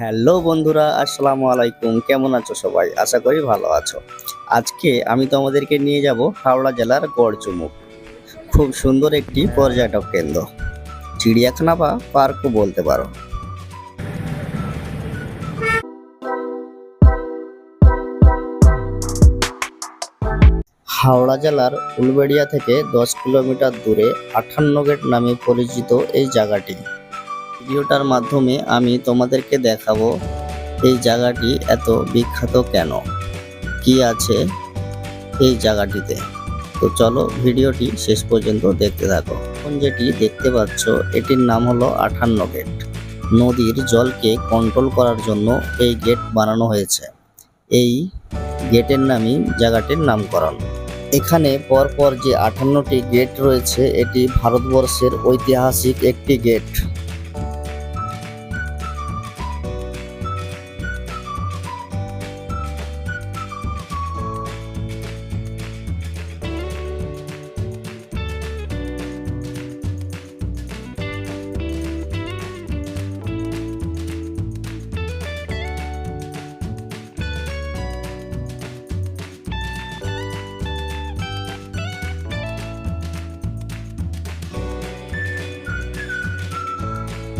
Hello বন্ধুরা, আসসালামু আলাইকুম। কেমন আছো সবাই? আশা করি ভালো আছো। আজকে আমি তোমাদেরকে নিয়ে যাব হাওড়া জেলার গড়চুমুক। খুব সুন্দর একটি পর্যটক কেন্দ্র। চিড়িয়াখানা বা পার্কও বলতে পারো। হাওড়া জেলার উলবেড়িয়া থেকে দশ কিলোমিটার দূরে আঠান্ন গেট নামে পরিচিত এই জায়গাটি। ভিডিওটার মাধ্যমে আমি তোমাদেরকে দেখাবো এই জায়গাটি এত বিখ্যাত কেন? কি আছে এই জায়গাটিতে? তো চলো ভিডিওটি শেষ পর্যন্ত দেখতে থাকো। এখন যেটি দেখতে পাচ্ছ, এটির নাম হলো আঠান্ন গেট। নদীর জলকে কন্ট্রোল করার জন্য এই গেট বানানো হয়েছে। এই গেটের নামই জায়গাটির নামকরণ। এখানে পরপর যে আঠান্নটি গেট রয়েছে, এটি ভারতবর্ষের ঐতিহাসিক একটি গেট।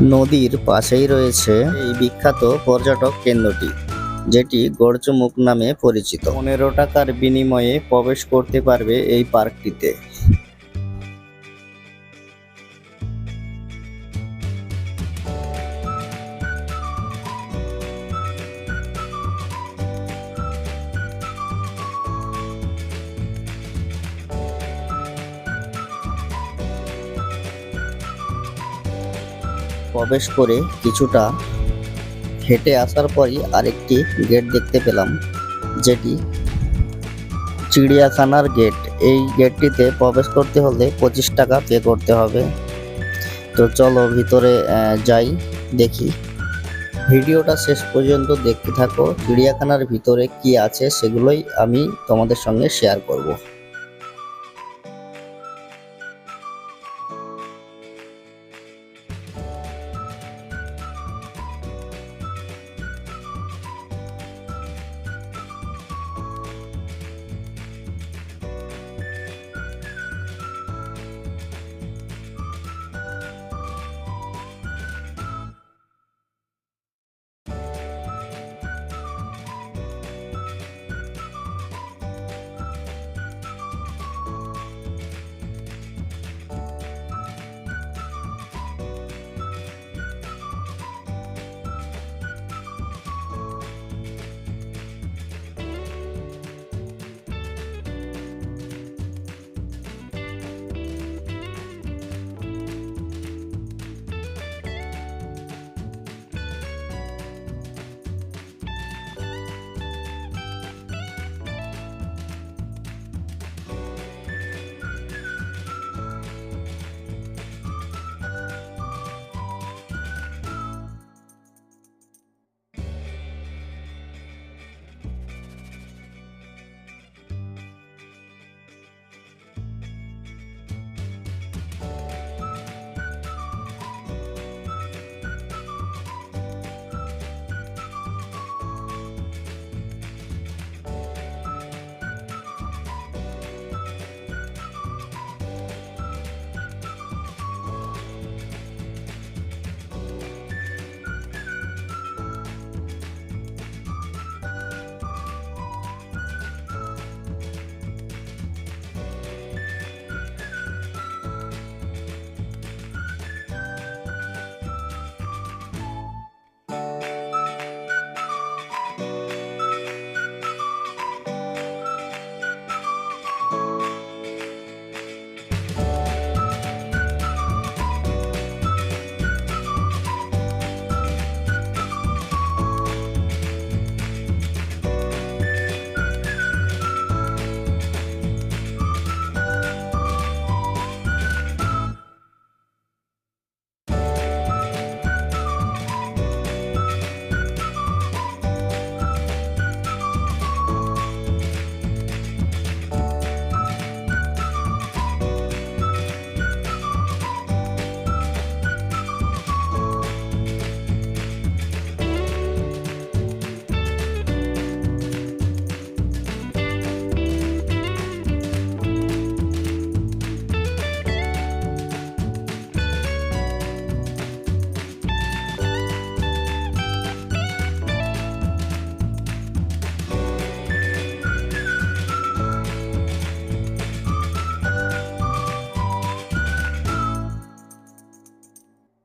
নদীর পাশেই রয়েছে এই বিখ্যাত পর্যটক কেন্দ্রটি, যেটি গর্জমুখ নামে পরিচিত। পনেরো টাকার বিনিময়ে প্রবেশ করতে পারবে এই পার্কটিতে। প্রবেশ করে কিছুটা হেঁটে আসার পরই আরেকটি গেট দেখতে পেলাম, যেটি চিড়িয়াখানার গেট। এই গেটটিতে প্রবেশ করতে হলে পঁচিশ টাকা পে করতে হবে। তো চলো ভিতরে যাই, দেখি। ভিডিওটা শেষ পর্যন্ত দেখতে থাকো। চিড়িয়াখানার ভিতরে কি আছে সেগুলোই আমি তোমাদের সঙ্গে শেয়ার করব।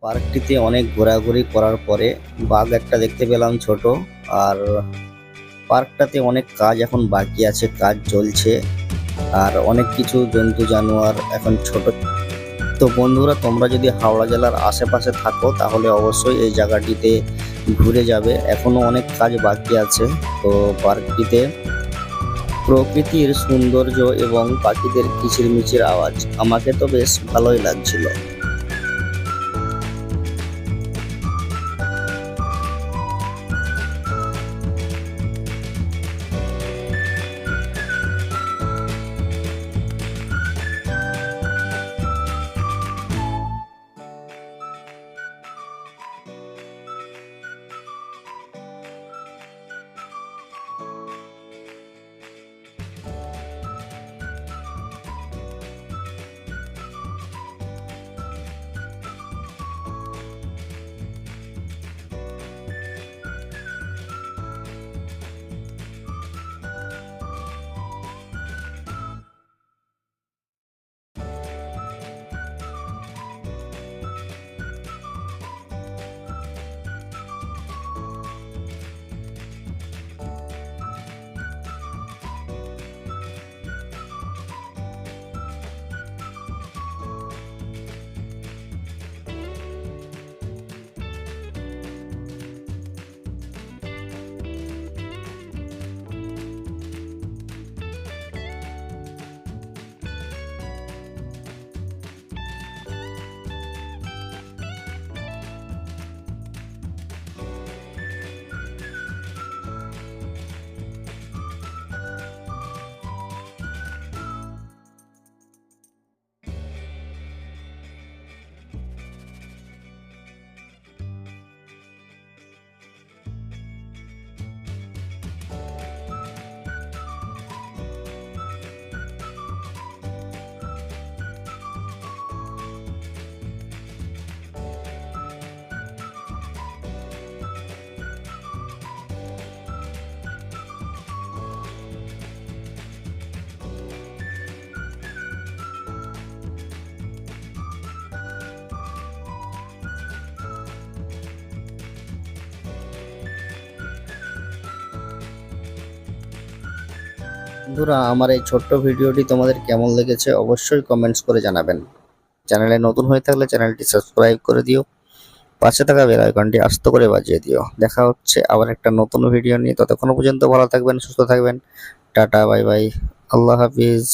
পার্কটিতে অনেক ঘোরাঘুরি করার পরে বাঘ একটা দেখতে পেলাম ছোট, আর পার্কটাতে অনেক কাজ এখন বাকি আছে, কাজ চলছে, আর অনেক কিছু জন্তু জানোয়ার এখন ছোট। তো বন্ধুরা, তোমরা যদি হাওড়া জেলার আশেপাশে থাকো, তাহলে অবশ্যই এই জায়গাটিতে ঘুরে যাবে। এখনও অনেক কাজ বাকি আছে, তো পার্কটিতে প্রকৃতির সৌন্দর্য এবং পাখিদের কিচিরমিচির আওয়াজ, আমাকে তো বেশ ভালোই লাগছিল। বন্ধুরা, আমার এই ছোট্ট ভিডিওটি তোমাদের কেমন লেগেছে অবশ্যই কমেন্টস করে জানাবেন। চ্যানেলে নতুন হয়ে থাকলে চ্যানেলটি সাবস্ক্রাইব করে দিও। পাশে থাকা বেল আইকনটি আস্ত করে বাজিয়ে দিও। দেখা হচ্ছে আবার একটা নতুন ভিডিও নিয়ে। ততক্ষণ পর্যন্ত ভালো থাকবেন, সুস্থ থাকবেন। টাটা বাই বাই আল্লাহ হাফিজ।